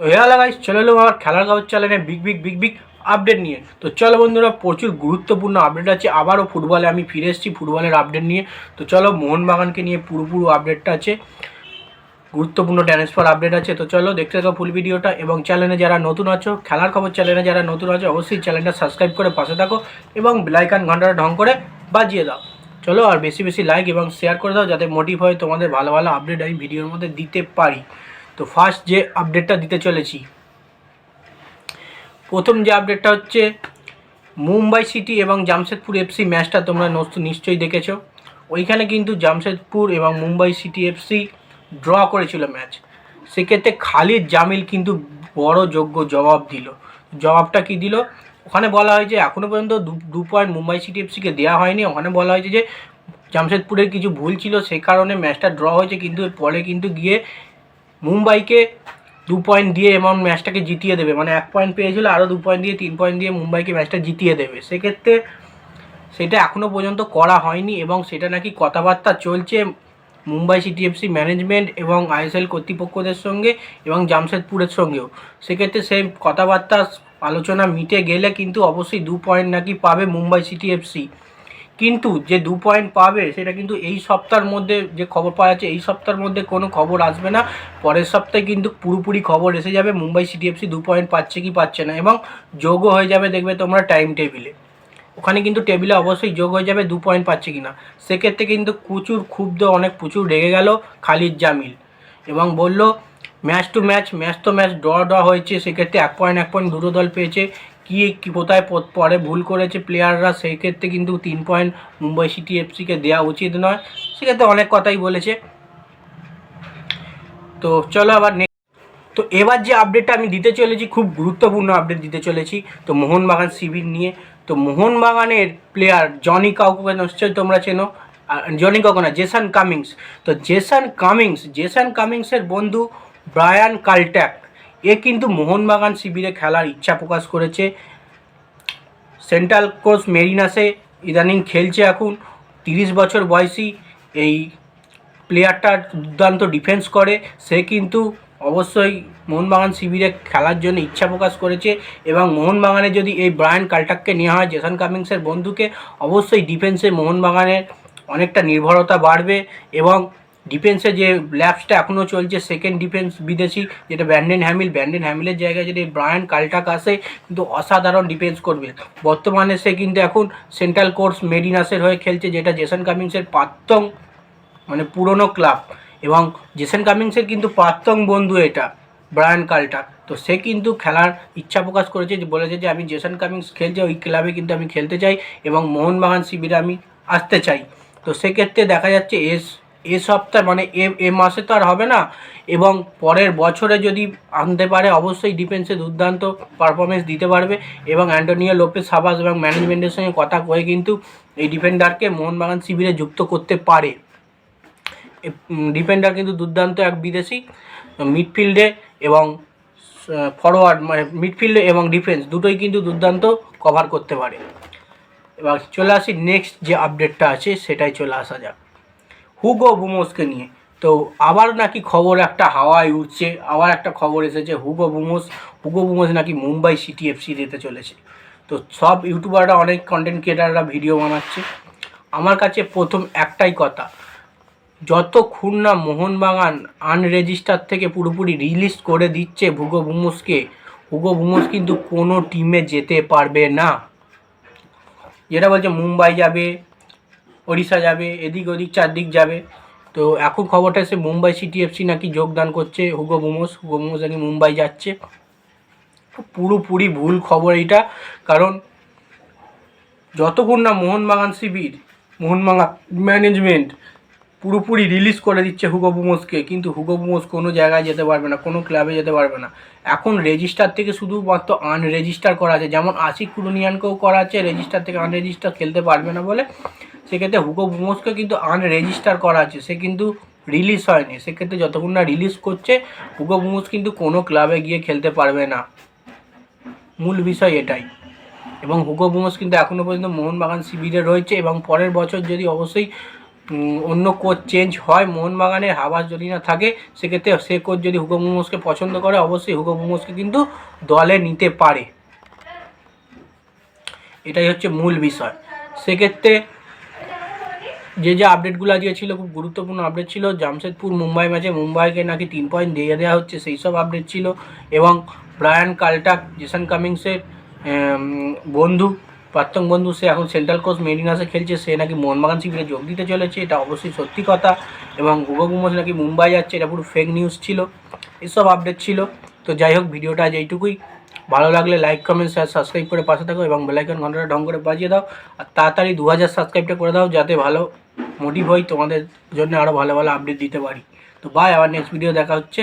তো হেয়ালা গাইস চলে এলো আমার খেলার খবর চ্যানেলে big big big big update নিয়ে। তো চলো বন্ধুরা, প্রচুর গুরুত্বপূর্ণ আপডেট আছে। আবারও ফুটবলে আমি ফিরে এসেছি ফুটবলের আপডেট নিয়ে। তো চলো মোহনবাগানকে নিয়ে পুরোপুরো আপডেটটা আছে। গুরুত্বপূর্ণ ট্রান্সফার আপডেট আছে। তো চলো দেখতে থাকো ফুল ভিডিওটা এবং চ্যানেলে যারা নতুন আছো, খেলার খবর চ্যানেলে যারা নতুন আছো, অবশ্যই চ্যানেলটা সাবস্ক্রাইব করে পাশে থাকো এবং বেলাইকান ঘন্টাটা ঢং করে বাজিয়ে দাও। চলো আর বেশি বেশি লাইক এবং শেয়ার করে দাও যাতে মোটিভ হয় তোমাদের ভালো ভালো আপডেট আমি ভিডিওর মধ্যে দিতে পারি। তো ফার্স্ট যে আপডেটটা দিতে চলেছি, প্রথম যে আপডেটটা হচ্ছে মুম্বাই সিটি এবং জামশেদপুর এফসি ম্যাচটা তোমরা নিশ্চয়ই দেখেছ। ওইখানে কিন্তু জামশেদপুর এবং মুম্বাই সিটি এফসি ড্র করেছিল ম্যাচ। সেক্ষেত্রে খালিদ জামিল কিন্তু বড় যোগ্য জবাব দিল। জবাবটা কি দিল? ওখানে বলা হয়েছে এখনও পর্যন্ত দু- পয়েন্ট মুম্বাই সিটি এফসিকে দেওয়া হয়নি। ওখানে বলা হয়েছে যে জামশেদপুরের কিছু ভুল ছিল সেই কারণে ম্যাচটা ড্র হয়েছে, কিন্তু পরে কিন্তু গিয়ে মুম্বাইকে দু পয়েন্ট দিয়ে এবং ম্যাচটাকে জিতিয়ে দেবে। মানে এক পয়েন্ট পেয়েছিল আরও দু পয়েন্ট দিয়ে, তিন পয়েন্ট দিয়ে মুম্বাইকে ম্যাচটা জিতিয়ে দেবে। সেক্ষেত্রে সেটা এখনও পর্যন্ত করা হয়নি এবং সেটা নাকি কথাবার্তা চলছে মুম্বাই সিটি এফসি ম্যানেজমেন্ট এবং আইএসএল কর্তৃপক্ষদের সঙ্গে এবং জামশেদপুরের সঙ্গেও। সেক্ষেত্রে সেই কথাবার্তা, আলোচনা মিটে গেলে কিন্তু অবশ্যই দু পয়েন্ট নাকি পাবে মুম্বাই সিটি এফসি কিন্তু যে দু পয়েন্ট পাবে, সেটা কিন্তু এই সপ্তাহের মধ্যে যে খবর পাওয়া যাচ্ছে, এই সপ্তাহের মধ্যে কোনো খবর আসবে না। পরের সপ্তাহে কিন্তু পুরোপুরি খবর এসে যাবে। মুম্বাই সিটি এফসি দু পয়েন্ট পাচ্ছে কি পাচ্ছে না, এবং যোগও হয়ে যাবে দেখবে তোমরা টাইম টেবিলে ওখানে কিন্তু টেবিলে অবশ্যই যোগ হয়ে যাবে, দু পয়েন্ট পাচ্ছে কি না সেক্ষেত্রে কিন্তু প্রচুর ক্ষুব্ধ, অনেক প্রচুর রেগে গেল খালিদ জামিল। এবং বলল ম্যাচ টু ম্যাচ ম্যাচ তো ম্যাচ, ড্র ড্র হয়েছে। সেক্ষেত্রে এক পয়েন্ট এক পয়েন্ট দুটো দল পেয়েছে। কি কি, কোথায় পরে ভুল করেছে প্লেয়াররা সেই ক্ষেত্রে কিন্তু তিন পয়েন্ট মুম্বাই সিটি এফসিকে দেওয়া উচিত নয়। সেক্ষেত্রে অনেক কথাই বলেছে। তো চলো আবার তো এবার যে আপডেটটা আমি দিতে চলেছি, খুব গুরুত্বপূর্ণ আপডেট দিতে চলেছি, তো মোহনবাগান শিবির নিয়ে। তো মোহনবাগানের প্লেয়ার জনি কাউকে নিশ্চয়ই তোমরা চেনো। জনি কাউকে না জেসান কামিংস তো জেসান কামিংস জেসান কামিংসের বন্ধু ব্রায়ান কালট্যাক। এ কিন্তু মোহনবাগান শিবিরে খেলার ইচ্ছা প্রকাশ করেছে। সেন্ট্রাল কোর্স মেরিনাসে ইদানিং খেলছে এখন। তিরিশ বছর বয়সী এই প্লেয়ারটা দুর্দান্ত ডিফেন্স করে। সে কিন্তু অবশ্যই মোহনবাগান শিবিরে খেলার জন্য ইচ্ছা প্রকাশ করেছে এবং মোহনবাগানে যদি এই ব্রায়ান কালটাককে নেওয়া হয়, জেসন কামিংসের বন্ধুকে, অবশ্যই ডিফেন্সে মোহনবাগানের অনেকটা নির্ভরতা বাড়বে এবং ডিফেন্সে যে ল্যাপসটা এখনও চলছে সেকেন্ড ডিফেন্স বিদেশি, যেটা ব্যান্ডেন হ্যামিল। ব্যান্ডেন হ্যামিলের জায়গায় যদি ব্রায়ান কালটাক আসে, কিন্তু অসাধারণ ডিফেন্স করবে। বর্তমানে সে কিন্তু এখন সেন্ট্রাল কোর্স মেডিনাসের হয়ে খেলছে, যেটা জেসন কামিংসের প্রাক্তন মানে পুরনো ক্লাব এবং জেসন কামিংসের কিন্তু প্রাক্তন বন্ধু এটা, ব্রায়ান কালটাক। তো সে কিন্তু খেলার ইচ্ছা প্রকাশ করেছে, যে বলেছে যে আমি জেসন কামিংস খেলছে, ওই ক্লাবে কিন্তু আমি খেলতে চাই, এবং মোহনবাগান শিবিরে আমি আসতে চাই। তো সেক্ষেত্রে দেখা যাচ্ছে এস এ সপ্তাহ মানে এ এ মাসে তো আর হবে না। এবং পরের বছরে যদি আনতে পারে, অবশ্যই ডিফেন্সে দুর্দান্ত পারফরমেন্স দিতে পারবে। এবং অ্যান্টোনিও লোপেস সাবাস এবং ম্যানেজমেন্টের সঙ্গে কথা কয়ে কিন্তু এই ডিফেন্ডারকে মোহনবাগান শিবিরে যুক্ত করতে পারে। ডিফেন্ডার কিন্তু দুর্দান্ত এক বিদেশি মিডফিল্ডে এবং ফরওয়ার্ড মানে মিডফিল্ডে এবং ডিফেন্স দুটোই কিন্তু দুর্দান্ত কভার করতে পারে। এবার চলে আসি নেক্সট যে আপডেটটা আছে, সেটাই চলে আসা যাক। হুগো বুমোসকে নিয়ে। তো আবার নাকি খবর একটা হাওয়ায় উঠছে আবার একটা খবর এসেছে হুগো বুমোস হুগো বুমোস নাকি মুম্বাই সিটি এফসি দিতে চলেছে। তো সব ইউটিউবাররা, অনেক কন্টেন্ট ক্রিয়েটাররা ভিডিও বানাচ্ছে। আমার কাছে প্রথম একটাই কথা যতক্ষণ না মোহনবাগান আনরেজিস্টার থেকে পুরোপুরি রিলিজ করে দিচ্ছে ভুগো বুমোসকে হুগো বুমোস কিন্তু কোনো টিমে যেতে পারবে না। যেটা বলছে মুম্বাই যাবে ওড়িশা যাবে, এদিক ওদিক চারদিক যাবে। তো এখন খবরটা এসে মুম্বাই সিটি এফসি নাকি যোগদান করছে হুগো বুমোস হুগো বুমোস নাকি মুম্বাই যাচ্ছে। পুরোপুরি ভুল খবর এইটা, কারণ যতক্ষণ না মোহনবাগান শিবির, মোহনবাগান ম্যানেজমেন্ট পুরোপুরি রিলিজ করে দিচ্ছে হুগো বুমোসকে কিন্তু হুগো বুমোস কোনো জায়গায় যেতে পারবে না, কোনো ক্লাবে যেতে পারবে না। এখন রেজিস্টার থেকে শুধুমাত্র আনরেজিস্টার করা আছে, যেমন আশিক কুরুনিয়ানকেও করা আছে রেজিস্টার থেকে আনরেজিস্টার খেলতে পারবে না বলে। সেক্ষেত্রে হুগো বুমোসকে কিন্তু আনরেজিস্টার করা আছে। সে কিন্তু রিলিজ হয়নি। সেক্ষেত্রে যতক্ষণ না রিলিজ করছে হুগো বুমোস কিন্তু কোনো ক্লাবে গিয়ে খেলতে পারবে না। মূল বিষয় এটাই। এবং হুগো বুমোস কিন্তু এখনও পর্যন্ত মোহনবাগান শিবিরে রয়েছে এবং পরের বছর যদি অবশ্যই অন্য কোচ চেঞ্জ হয়, মোহনবাগানের হাবাস যদি না থাকে, সেক্ষেত্রে সে কোচ যদি হুগো মোমোসকে পছন্দ করে, অবশ্যই হুগো মোমোসকে কিন্তু দলে নিতে পারে। এটাই হচ্ছে মূল বিষয়। সেক্ষেত্রে যে যে আপডেটগুলো আজকে ছিল, খুব গুরুত্বপূর্ণ আপডেট ছিল। জামশেদপুর, মুম্বাই ম্যাচে মুম্বাইকে নাকি তিন পয়েন্ট দিয়ে দেওয়া হচ্ছে, সেই সব আপডেট ছিল। এবং ব্রায়ান কালটাক, জেসন কামিংসের বন্ধু প্রাক্তন বন্ধু, সে এখন সেন্ট্রাল কোচ মেরিনাসে খেলছে, সে নাকি মোহনবাগান শিবিরে যোগ দিতে চলেছে, এটা অবশ্যই সত্যি কথা। এবং হুগো গুমোস নাকি মুম্বাই যাচ্ছে, এটা পুরো ফেক নিউজ ছিল। এসব আপডেট ছিল। তো যাই হোক, ভিডিওটা আজ এইটুকুই। ভালো লাগলে লাইক কমেন্ট শেয়ার সাবস্ক্রাইব করে পাশে থাকো এবং বেলাইকন ঘন্টাটা ঢং করে বাজিয়ে দাও। আর তাড়াতাড়ি দু হাজার সাবস্ক্রাইবটা করে দাও যাতে ভালো মোটিভ হয় তোমাদের জন্য আরও ভালো ভালো আপডেট দিতে পারি। তো বাই আবার নেক্সট ভিডিও দেখা হচ্ছে।